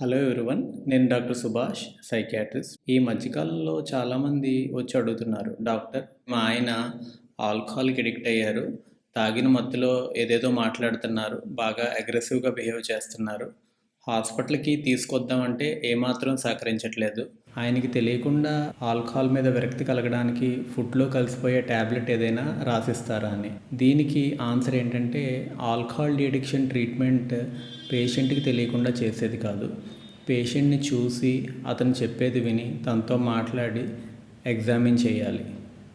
Hello everyone నేను doctor Subhash psychiatrist ఈ మధ్యకాలంలో చాలామంది వచ్చి అడుగుతున్నారు డాక్టర్ మా ఆయన ఆల్కహాల్కి అడిక్ట్ అయ్యారు తాగిన మత్తులో ఏదేదో మాట్లాడుతున్నారు బాగా అగ్రెసివ్గా బిహేవ్ చేస్తున్నారు. హాస్పిటల్కి తీసుకొద్దామంటే ఏమాత్రం సహకరించట్లేదు. ఆయనకి తెలియకుండా ఆల్కహాల్ మీద విరక్తి కలగడానికి ఫుడ్లో కలిసిపోయే ట్యాబ్లెట్ ఏదైనా రాసిస్తారా అని. దీనికి ఆన్సర్ ఏంటంటే ఆల్కహాల్ డిడిక్షన్ ట్రీట్మెంట్ పేషెంట్కి తెలియకుండా చేసేది కాదు. పేషెంట్ని చూసి అతను చెప్పేది విని తనతో మాట్లాడి ఎగ్జామిన్ చేయాలి.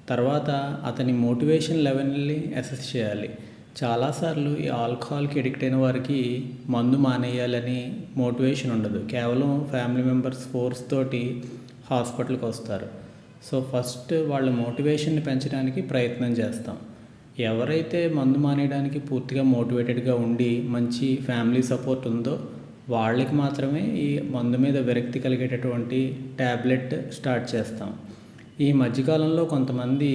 తర్వాత అతని మోటివేషన్ లెవెల్ని అసెస్ చేయాలి. చాలాసార్లు ఈ ఆల్కహాల్కి అడిక్ట్ అయిన వారికి మందు మానేయాలని మోటివేషన్ ఉండదు. కేవలం ఫ్యామిలీ మెంబర్స్ ఫోర్స్ తోటి హాస్పిటల్కి వస్తారు. సో ఫస్ట్ వాళ్ళ మోటివేషన్ని పెంచడానికి ప్రయత్నం చేస్తాం. ఎవరైతే మందు మానేయడానికి పూర్తిగా మోటివేటెడ్గా ఉండి మంచి ఫ్యామిలీ సపోర్ట్ ఉందో వాళ్ళకి మాత్రమే ఈ మందు మీద విరక్తి కలిగేటటువంటి ట్యాబ్లెట్ స్టార్ట్ చేస్తాం. ఈ మధ్యకాలంలో కొంతమంది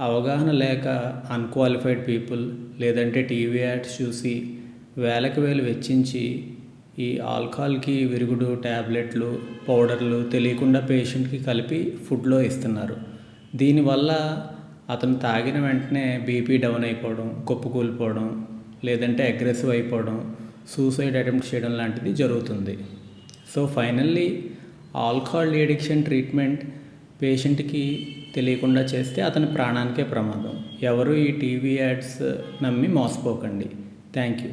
అవగాహన లేక అన్క్వాలిఫైడ్ పీపుల్ లేదంటే టీవీ యాడ్స్ చూసి వేలకు వేలు వెచ్చించి ఈ ఆల్కహాల్కి విరుగుడు ట్యాబ్లెట్లు పౌడర్లు తెలియకుండా పేషెంట్కి కలిపి ఫుడ్లో ఇస్తున్నారు. దీనివల్ల అతను తాగిన వెంటనే బీపీ డౌన్ అయిపోవడం కుప్పకూలిపోవడం లేదంటే అగ్రెసివ్ అయిపోవడం సూసైడ్ అటెంప్ట్ చేయడం లాంటిది జరుగుతుంది. So finally alcohol addiction treatment పేషెంట్కి తెలియకుండా చేస్తే అతని ప్రాణానికే ప్రమాదం. ఎవరు ఈ టీవీ యాడ్స్ నమ్మి మోసపోకండి. Thank you